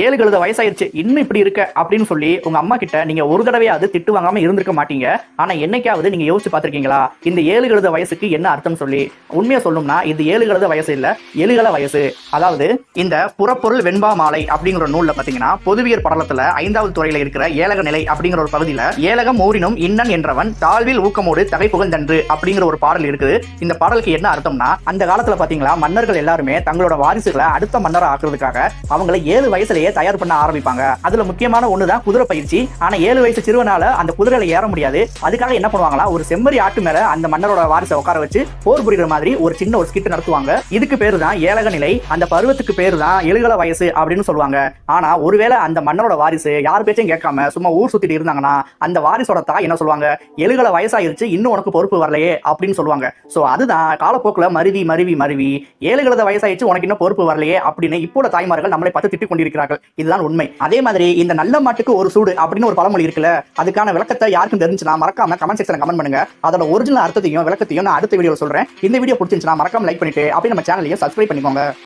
ஏழு கழுத வயசாயிருச்சு இன்னும் இப்படி இருக்க அப்படின்னு சொல்லி உங்க அம்மா கிட்ட நீங்க ஒரு தடவையாவது திட்டு வாங்காம இருந்திருக்க மாட்டீங்க. ஆனா என்னைக்காவது நீங்க யோசிச்சு பார்த்திருக்கீங்களா? இந்த ஏழு கழுத வயசுக்கு என்ன அர்த்தம் சொல்லி உண்மையா சொல்லணும்னா இது ஏழு கழுத வயசு இல்ல எழுகல வயசு. அதாவது இந்த புறப்பொருள் வெண்பா மாலை அப்படிங்கிற நூல்ல பாத்தீங்கன்னா பொதுவியர் படலத்துல ஐந்தாவது துறையில இருக்கிற ஏலக நிலை அப்படிங்கிற ஒரு பகுதியில ஏலகம் ஊரினும் இன்னன் என்றவன் தாழ்வில் ஊக்கமோடு தகை புகழ்ந்தன்று அப்படிங்கிற ஒரு பாடல் இருக்குது. இந்த பாடலுக்கு என்ன அர்த்தம்னா அந்த காலத்துல பாத்தீங்களா மன்னர்கள் எல்லாருமே தங்களோட வாரிசுகளை அடுத்த மன்னரை ஆக்குறதுக்காக அவங்கள ஏழு குதிரையை தயார் பண்ண ஆரம்பிப்பாங்க. அதுல முக்கியமான ஒண்ணுதான் குதிரை பயிற்சி. ஆனா ஏழு வயசு சிறுவனால அந்த குதிரையில ஏற முடியாது. அதுக்காக என்ன பண்ணுவாங்களா ஒரு செம்மறி ஆட்டு மேல அந்த மன்னரோட வாரிசை உட்கார வச்சு போர் புரிகிற மாதிரி ஒரு சின்ன ஒரு ஸ்கிட் நடத்துவாங்க. இதுக்கு பேரு தான் ஏழக நிலை அந்த பருவத்துக்கு பேரு தான் எழுகல வயசு அப்படின்னு சொல்லுவாங்க. ஆனா ஒருவேளை அந்த மன்னரோட வாரிசு யார் பேச்சையும் கேட்காம சும்மா ஊர் சுத்திட்டு இருந்தாங்கன்னா அந்த வாரிசோட தாய் என்ன சொல்லுவாங்க? எழுகல வயசாயிருச்சு இன்னும் உனக்கு பொறுப்பு வரலையே அப்படின்னு சொல்லுவாங்க. சோ அதுதான் காலப்போக்குல மருவி மருவி மருவி. ஏழுகளத வயசாயிடுச்சு உனக்கு இன்னும் பொறுப்பு வரலையே அப்படின்னு இப்போ தாய்மார்கள் நம்மளை பார்த்து திட்டிக் கொண்டிருக்கிறார்கள் இதுதான் உண்மை. அதே மாதிரி இந்த நல்ல மாட்டுக்கு ஒரு சூடு அப்படின்னு ஒரு பழமொழி இருக்குல்ல அதுக்கான விளக்கத்தை யாருக்கும் தெரிஞ்சுனா மறக்காம கமெண்ட் செக்ஷன் கமெண்ட் பண்ணுங்க. அதோட ஒரிஜினல் அர்த்தத்தையும் விளக்கத்தையும் நான் அடுத்த வீடியோ சொல்றேன். இந்த வீடியோ பிடிச்சிருந்துச்சுன்னா மறக்காம லைக் பண்ணிட்டு அப்படியே நம்ம சேனலையும் சப்ஸ்கிரைப் பண்ணிக்கோங்க.